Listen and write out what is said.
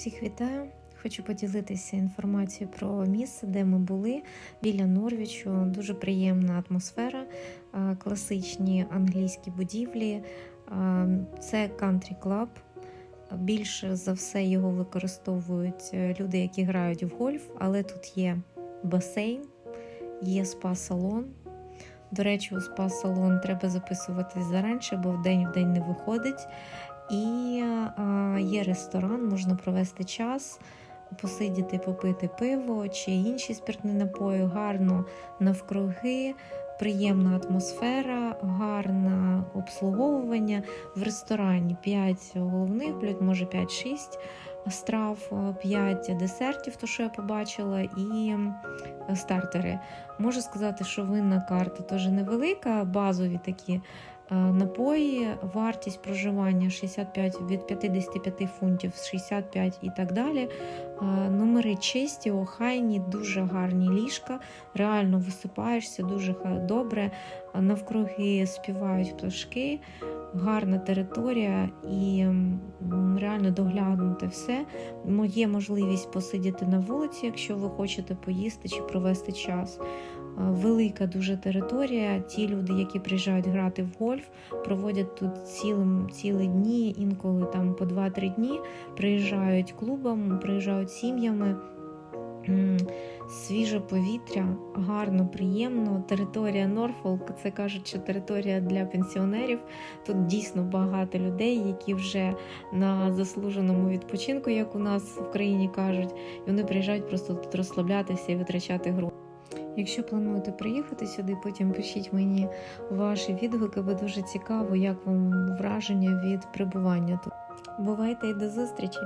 Всіх вітаю! Хочу поділитися інформацією про місце, де ми були біля Норвічу. Дуже приємна атмосфера, класичні англійські будівлі. Це кантрі клаб. Більше за все його використовують е, люди, які грають в гольф, але тут є басейн, є спа-салон. До речі, у спа-салон треба записуватись заранше, бо в день в день не виходить. І е, є ресторан, можна провести час, посидіти, попити пиво чи інші спиртні напої. Гарно навкруги, приємна атмосфера, гарне обслуговування. В ресторані 5 головних блюд, може 5-6 страв, 5 десертів, то що я побачила, і стартери. Можу сказати, що винна карта теж невелика, базові такі е, напої, вартість проживання 65 від 55 фунтів, 65 і так далі. Е, Номери чисті, охайні, дуже гарні ліжка. Реально висипаєшся дуже добре. Е, Навкруги співають пташки, гарна територія і реально доглянути все. Є можливість посидіти на вулиці, якщо ви хочете поїсти чи провести час. Е, Велика дуже територія. Ті люди, які приїжджають грати в гольф, проводять тут цілим, цілі дні, інколи там по 2-3 дні. Приїжджають клубом, приїжджають сім'ями. Свіже повітря, гарно, приємно. Територія Норфолк, це кажуть, що територія для пенсіонерів. Тут дійсно багато людей, які вже на заслуженому відпочинку, як у нас в країні кажуть, і вони приїжджають просто тут розслаблятися і витрачати гроші. Якщо плануєте приїхати сюди, потім пишіть мені ваші відгуки, бо дуже цікаво, як вам враження від перебування тут. Бувайте і до зустрічі!